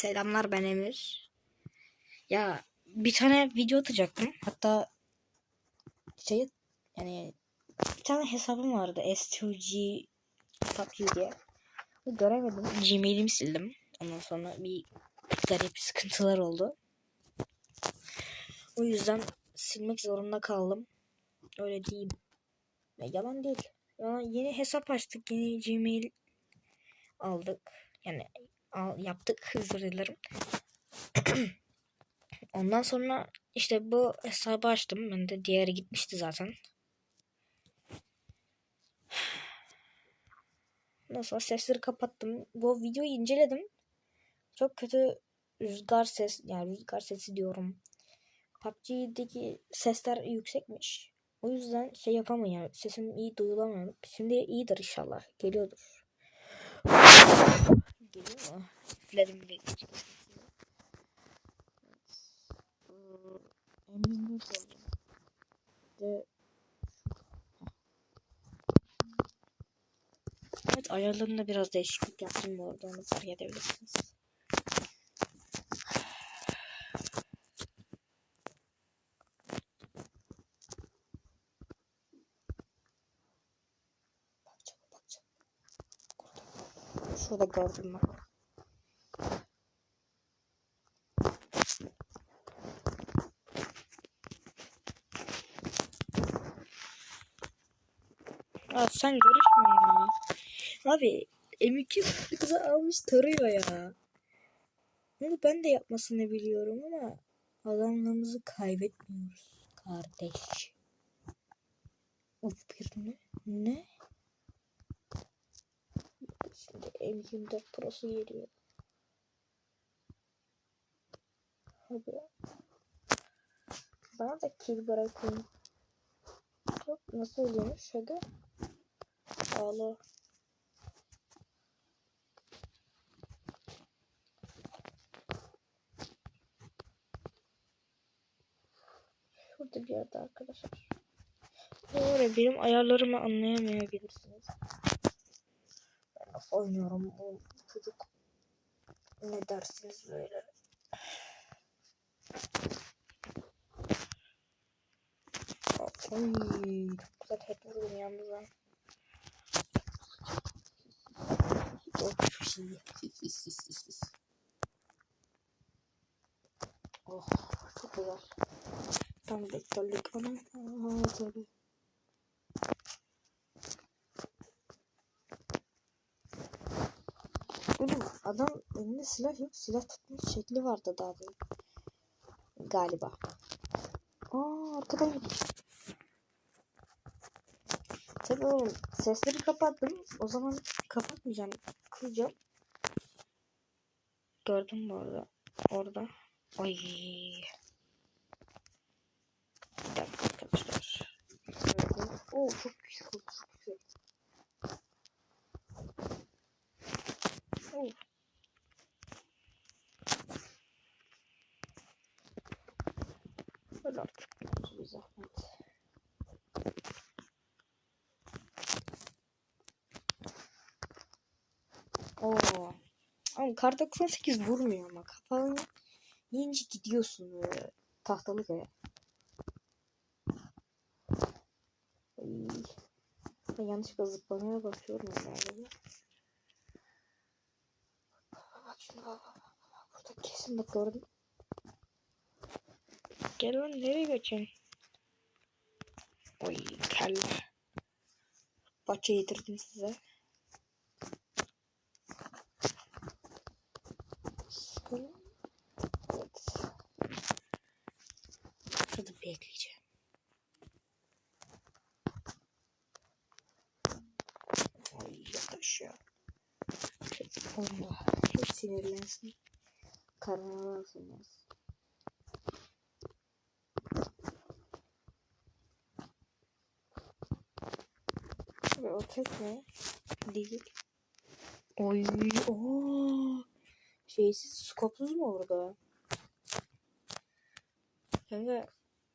Selamlar ben Emir. Ya bir tane video atacaktım. Hatta şey yani bir tane hesabım vardı S2G PUBG diye. Onu Göremedim. Gmail'imi sildim. Ondan sonra bir garip sıkıntılar oldu. O yüzden silmek zorunda kaldım. Öyle diyeyim. Ya, yalan değil. Ya, yeni hesap açtık. Yeni Gmail aldık. Yani al, yaptık. Özür dilerim. Ondan sonra işte bu hesabı açtım. Ben de diğeri gitmişti zaten. Sonra sesleri kapattım. Bu videoyu inceledim. Çok kötü rüzgar ses yani rüzgar sesi diyorum. PUBG'deki sesler yüksekmiş. O yüzden şey yapamıyorum. Sesim iyi duyulamıyor. Şimdi iyidir inşallah. Geliyordur. Geliyor mu? Üfledim bile. M24 aldım. Ve Evet ayarlarında biraz değişiklik yaptım bu arada onu fark edebilirsiniz. Şurada gördüm bak. Aa, sen görüşme ya. Abi M2 kızı almış tarıyor ya. Bunu ben de yapmasını biliyorum ama adamlığımızı kaybetmiyoruz kardeş. Uf bir ne? Ne? Şimdi M24 Pro'su geliyor. Hadi. Bana da kill bırakın. Yok nasıl oluyormuş hadi. Ağla. Şurada bir yerde arkadaşlar. Doğru benim ayarlarımı anlayamayabilirsiniz. Oynuyorum bu çocuk. Ne dersiniz böyle? Oy, çok güzel head vurdum yalnız ben. Oh, çok güzel. Tam beklerlik bana. Aa, tabii. Oğlum adam elinde silah yok. Silah tutmuş şekli vardı daha böyle. Galiba. Aa arkadaymış. Tabii oğlum sesleri kapattım. O zaman kapatmayacağım. Kıracağım. Gördüm bu arada. Orada. Ay. Bir arkadaşlar. Oo çok güzel. Çok güzel. Oo. Hadi artık. Bir zahmet. Oo. Ama kar 98 vurmuyor ama kafanı yiyince gidiyorsun böyle tahtalı kaya. Ay. Yanlışlıkla zıplamaya bakıyorum galiba. Bak bak, bak, bak, bak. Burada kesin bak gördüm. Gel lan nereye geçeceksin? Oy kelle. Bahçe yedirdim size. Evet. Burada bekleyeceğim. Ay yat aşağı. Allah. Çok sinirlensin. Karnına o? Değil. Oy ooo. Şeysiz skopsuz mu olur be?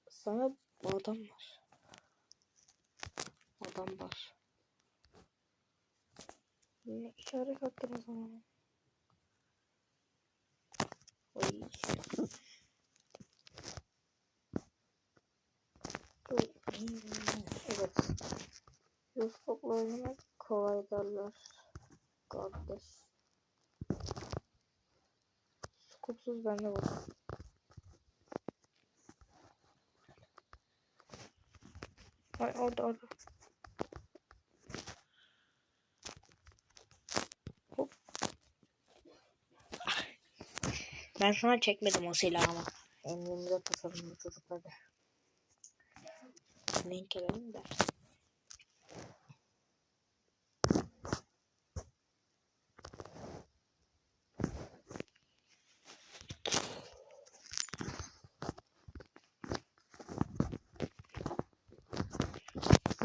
Sana adam var. Adam var. Ne işaret attın o zaman? Oy. Evet. Yusuf'la oynamak kolay derler. Kardeş. Skupsuz bende var. Ay orada orada. Hop. Ben sana çekmedim o silahı ama. M24 tasarımlı çocukları. Link gelelim de.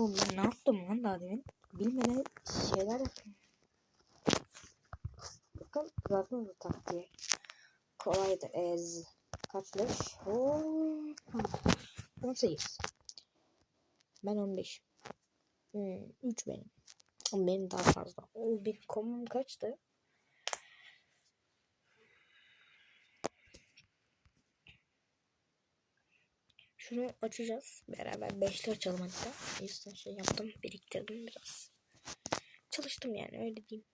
Oğlum ben ne yaptım lan daha demin? Bilmeden şeyler yaptım. Bakın gördünüz mü taktiği? Kolaydır ez. Kaç leş? Oo, 18. Ben 15. Hmm, 3 benim. Benim daha fazla. O bir komum kaçtı? Şunu açacağız. Beraber beşli açalım hatta. Yüzden şey yaptım. Biriktirdim biraz. Çalıştım yani öyle diyeyim.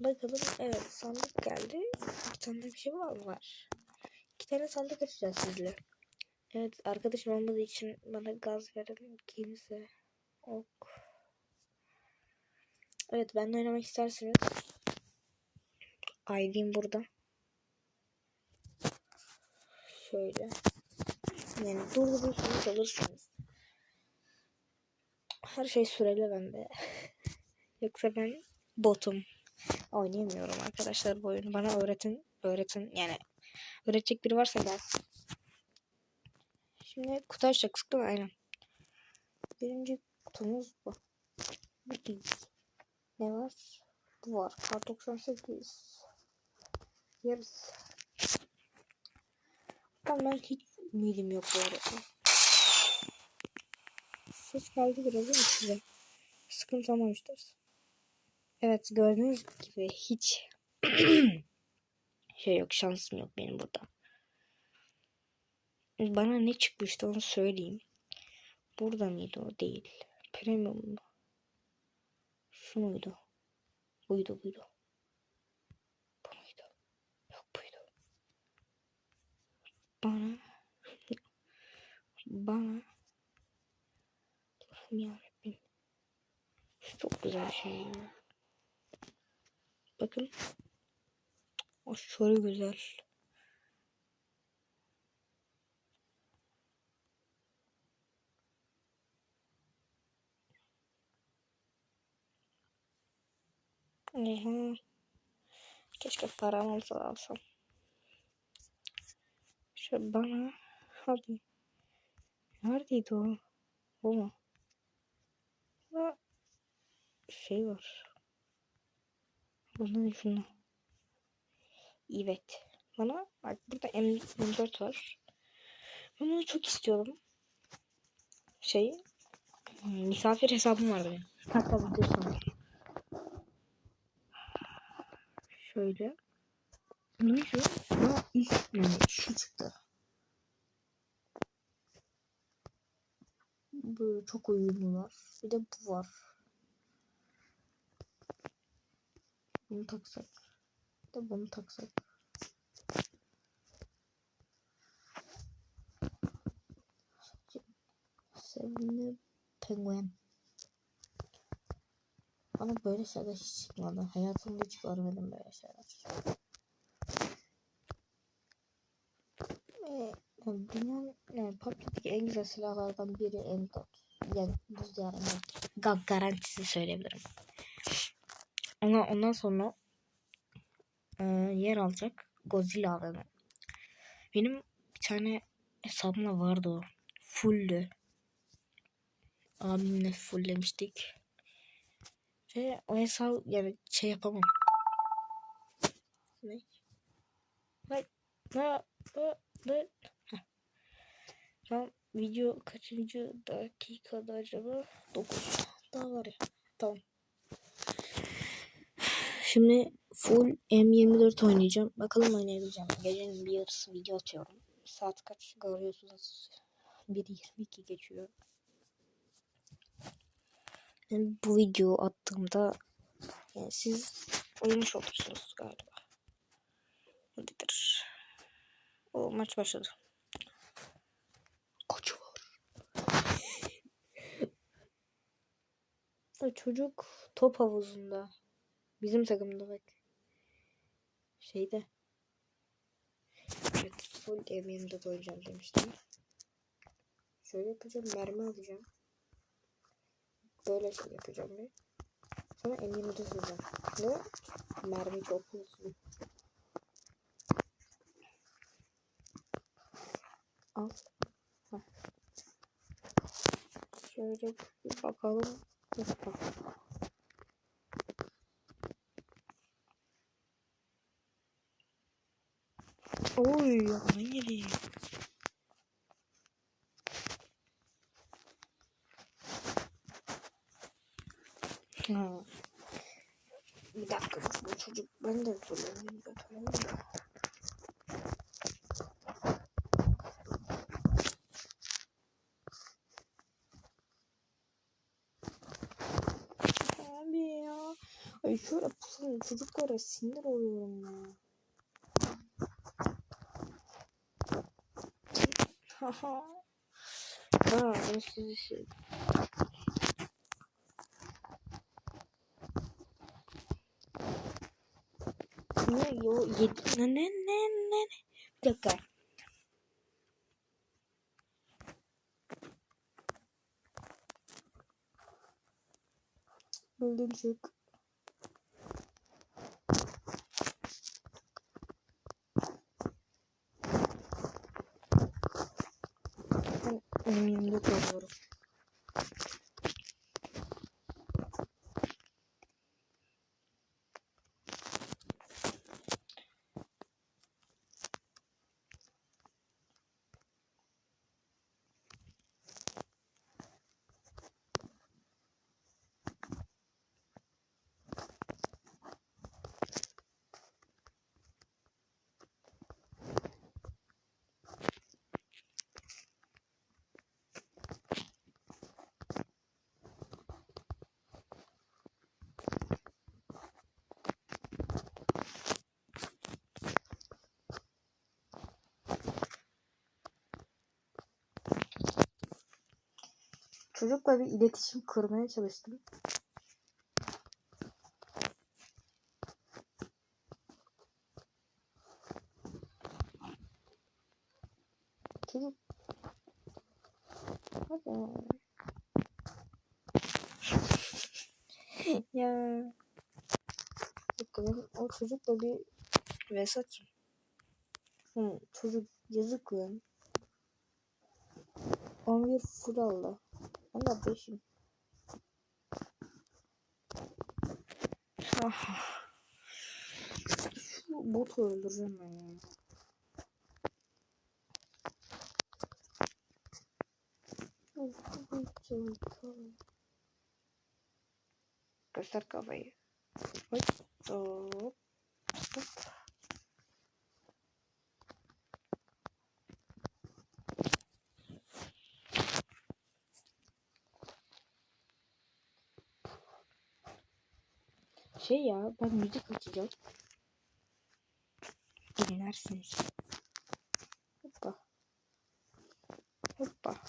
Bakalım evet sandık geldi. Bir tane de bir şey var mı? Var. İki tane sandık açacağız sizle. Evet arkadaşım olmadığı için bana gaz veren kimse ok. Evet benimle oynamak isterseniz ID'm burada. Şöyle. Yani durdurursanız alırsınız. Her şey süreli bende. Yoksa ben botum. Oynayamıyorum arkadaşlar bu oyunu. Bana öğretin. Öğretin. Yani öğretecek biri varsa gelsin. Şimdi kutu açacaktık değil mi? Aynen. Birinci kutumuz bu. Ne var? Bu var. Kar 98. Yarısı. Ben, ben hiç ümidim yok bu arada. Ses geldi biraz mi size? Sıkıntı olmamıştır. Evet gördüğünüz gibi hiç şey yok şansım yok benim burada. Bana ne çıkmıştı onu söyleyeyim. Burada mıydı o değil. Premium mu? Şu muydu? Buydu buydu. Bu muydu? Yok buydu. Bana bana Allah'ım yarabbim. Şu çok güzel bir şey ya. Bakın. Aşırı güzel. Aha. Keşke param olsa alsam. Şu bana hadi. Neredeydi o? O mu? Burada şey var. Bunda ne? Evet. Bana bak burada M- M4 var. Ben bunu çok istiyorum. Şey misafir hesabım vardı benim. Hatta sonra. Şöyle. Ne şu? Ama ilk yani şu çıktı. Böyle çok uyumlu var. Bir de bu var. Bunu taksak. De bunu taksak. Sevimli penguen. Bana böyle şeyler hiç çıkmadı. Hayatımda hiç görmedim böyle şeyler. Ve yani dünyanın yani PUBG'deki en güzel silahlardan biri M4. Yani buz diyarı M4. Garantisi söyleyebilirim. Ona, ondan sonra e, yer alacak Godzilla AVM. Benim bir tane hesabımda vardı o. Fulldü. Abimle fulllemiştik. Ve o hesabı yani şey yapamam. Ne? Ne? Ne? Ne? An video kaçıncı dakikada acaba? 9. Daha var ya. Tamam. Şimdi full M24 oynayacağım. Bakalım oynayabileceğim. Gecenin bir yarısı video atıyorum. Saat kaç görüyorsunuz? 1.22 geçiyor. Yani bu video attığımda yani siz uyumuş olursunuz galiba. Nedir? O maç başladı. Kaçı var? Çocuk top havuzunda. Bizim takımda bak. Şeyde. Evet, full M24 oynayacağım demiştim. Şöyle yapacağım, mermi alacağım. Böyle şey yapacağım bir. Sonra M24 alacağım. Ve mermi çok hızlı. Al. Heh. Şöyle bir bakalım. Hoppa. Oy hayır. Ha. Bir dakika dur, bu çocuk ben de söyleyeyim götürelim de. Abi ya. Ay şöyle pusun çocuklara sinir oluyorum ya. Haha. Ha, ben sizi şey. Ne yo yedi ne ne ne ne. Bir dakika. Öldürecek. Ben benim Çocukla bir iletişim kurmaya çalıştım. Çocuk Hadi. ya. Bakalım o çocukla bir Vesat. Hı, çocuk yazık lan. 11 full aldı. Ben de 5'im. Şu botu öldüreceğim ben ya. Göster вообще я по мюзик как идет. Динар Симс. Опа. Опа.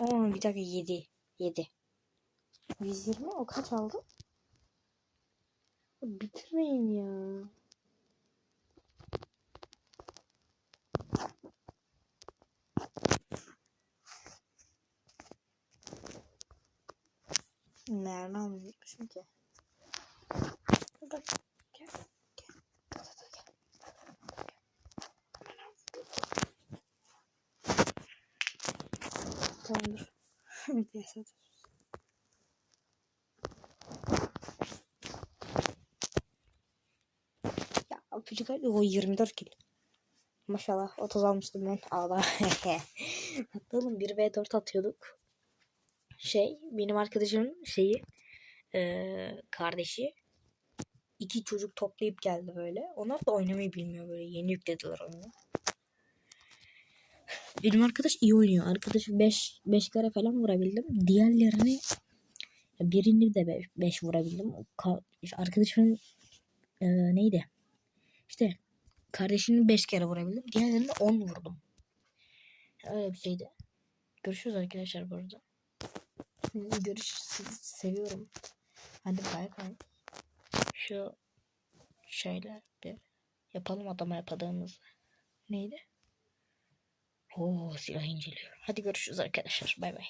10 bir dakika 7 7 120 o kaç aldı? Bitirmeyin ya. Mermi almayacakmışım ki. Dur, gel, gel. Dur, dur, dur, gel. Tamam dur. Neyse dur. Hadi o 24 kilo. Maşallah 30 almıştım ben. Ağla. Hatta oğlum 1v4 atıyorduk. Şey benim arkadaşımın şeyi eee, kardeşi iki çocuk toplayıp geldi böyle. Onlar da oynamayı bilmiyor böyle. Yeni yüklediler oyunu. Benim arkadaş iyi oynuyor. Arkadaşı 5 5 kere falan vurabildim. Diğerlerini birini de 5 vurabildim. Arkadaşımın eee, neydi? İşte kardeşini 5 kere vurabildim. Diğerlerini 10 vurdum. Öyle bir şeydi. Görüşürüz arkadaşlar bu arada. Görüşürüz. Seviyorum. Hadi bay bay. Şu şöyle bir yapalım adama yapadığımız. Neydi? Oo silah inceliyor. Hadi görüşürüz arkadaşlar. Bay bay.